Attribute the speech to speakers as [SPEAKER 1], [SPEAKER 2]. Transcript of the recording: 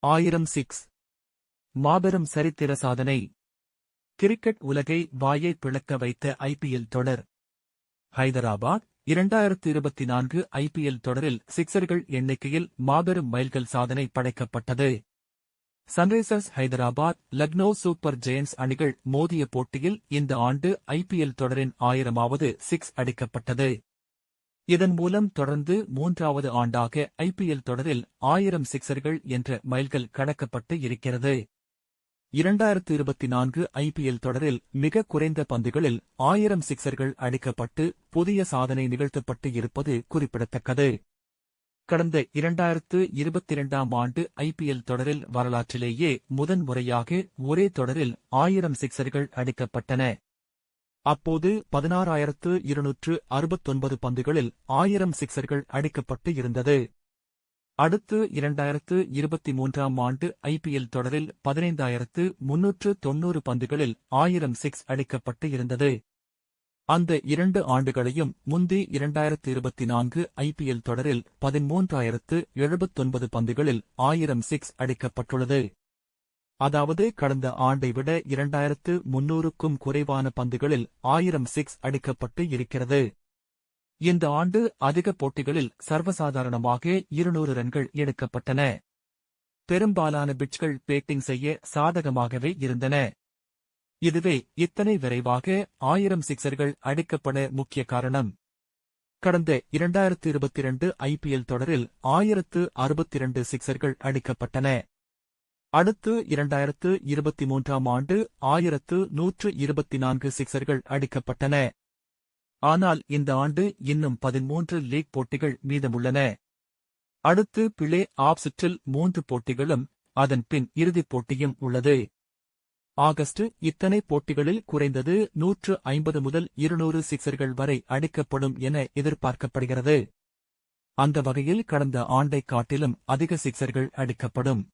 [SPEAKER 1] ஆயிரம் சிக்ஸ். மாபெரும் சரித்திர சாதனை. கிரிக்கெட் உலகை வாயை பிளக்க வைத்த ஐபிஎல் தொடர். ஹைதராபாத் இரண்டாயிரத்து இருபத்தி நான்கு ஐபிஎல் தொடரில் சிக்சர்கள் எண்ணிக்கையில் மாபெரும் மைல்கல் சாதனை படைக்கப்பட்டது. Sunrisers Hyderabad Lucknow super giants அணிகள் மோதிய போட்டியில் இந்த ஆண்டு ஐபிஎல் தொடரின் ஆயிரமாவது சிக்ஸ் அடிக்கப்பட்டது. இதன் மூலம் தொடர்ந்து மூன்றாவது ஆண்டாக ஐபிஎல் தொடரில் ஆயிரம் சிக்சர்கள் என்ற மைல்கள் கடக்கப்பட்டு இருக்கிறது. இரண்டாயிரத்து இருபத்தி நான்கு ஐபிஎல் தொடரில் மிக குறைந்த பந்துகளில் ஆயிரம் சிக்சர்கள் அடிக்கப்பட்டு புதிய சாதனை நிகழ்த்தப்பட்டு இருப்பது குறிப்பிடத்தக்கது. கடந்த இரண்டாயிரத்து இருபத்தி இரண்டாம் ஆண்டு ஐபிஎல் தொடரில் வரலாற்றிலேயே முதன்முறையாக ஒரே தொடரில் ஆயிரம் சிக்சர்கள் அடிக்கப்பட்டன. அப்போது பதினாறாயிரத்து இருநூற்று அறுபத்தொன்பது பந்துகளில் ஆயிரம் சிக்சர்கள் அடிக்கப்பட்டு இருந்தது. அடுத்து இரண்டாயிரத்து இருபத்தி மூன்றாம் ஆண்டு ஐபிஎல் தொடரில் பதினைந்தாயிரத்து முன்னூற்று தொன்னூறு பந்துகளில் ஆயிரம் சிக்ஸ் அடிக்கப்பட்டு இருந்தது. அந்த இரண்டு ஆண்டுகளையும் முந்தி இரண்டாயிரத்து இருபத்தி நான்கு ஐபிஎல் தொடரில் பதிமூன்றாயிரத்து எழுபத்தொன்பது பந்துகளில் ஆயிரம் சிக்ஸ் அடிக்கப்பட்டுள்ளது. அதாவது கடந்த ஆண்டை விட இரண்டாயிரத்து முன்னூறுக்கும் குறைவான பந்துகளில் ஆயிரம் சிக்ஸ் அடிக்கப்பட்டு இருக்கிறது. இந்த ஆண்டு அதிக போட்டிகளில் சர்வசாதாரணமாக இருநூறு ரன்கள் எடுக்கப்பட்டன. பெரும்பாலான பிட்ச்கள் பேட்டிங் செய்ய சாதகமாகவே இருந்தன. இதுவே இத்தனை விரைவாக ஆயிரம் சிக்சர்கள் அடிக்கப்பட முக்கிய காரணம். கடந்த இரண்டாயிரத்து இருபத்தி இரண்டு ஐபிஎல் தொடரில் ஆயிரத்து அறுபத்தி இரண்டு சிக்சர்கள் அடிக்கப்பட்டன. அடுத்து இரண்டாயிரத்து இருபத்தி மூன்றாம் ஆண்டு ஆயிரத்து நூற்று இருபத்தி நான்கு சிக்சர்கள் அடிக்கப்பட்டன. ஆனால் இந்த ஆண்டு இன்னும் பதிமூன்று லீக் போட்டிகள் மீதமுள்ளன. அடுத்து பிளே ஆப் சுற்றில் மூன்று போட்டிகளும் அதன் பின் இறுதிப் போட்டியும் உள்ளது. ஆகஸ்ட் இத்தனை போட்டிகளில் குறைந்தது நூற்று ஐம்பது முதல் இருநூறு சிக்சர்கள் வரை அடிக்கப்படும் என எதிர்பார்க்கப்படுகிறது. அந்த வகையில் கடந்த ஆண்டைக் காட்டிலும் அதிக சிக்சர்கள் அடிக்கப்படும்.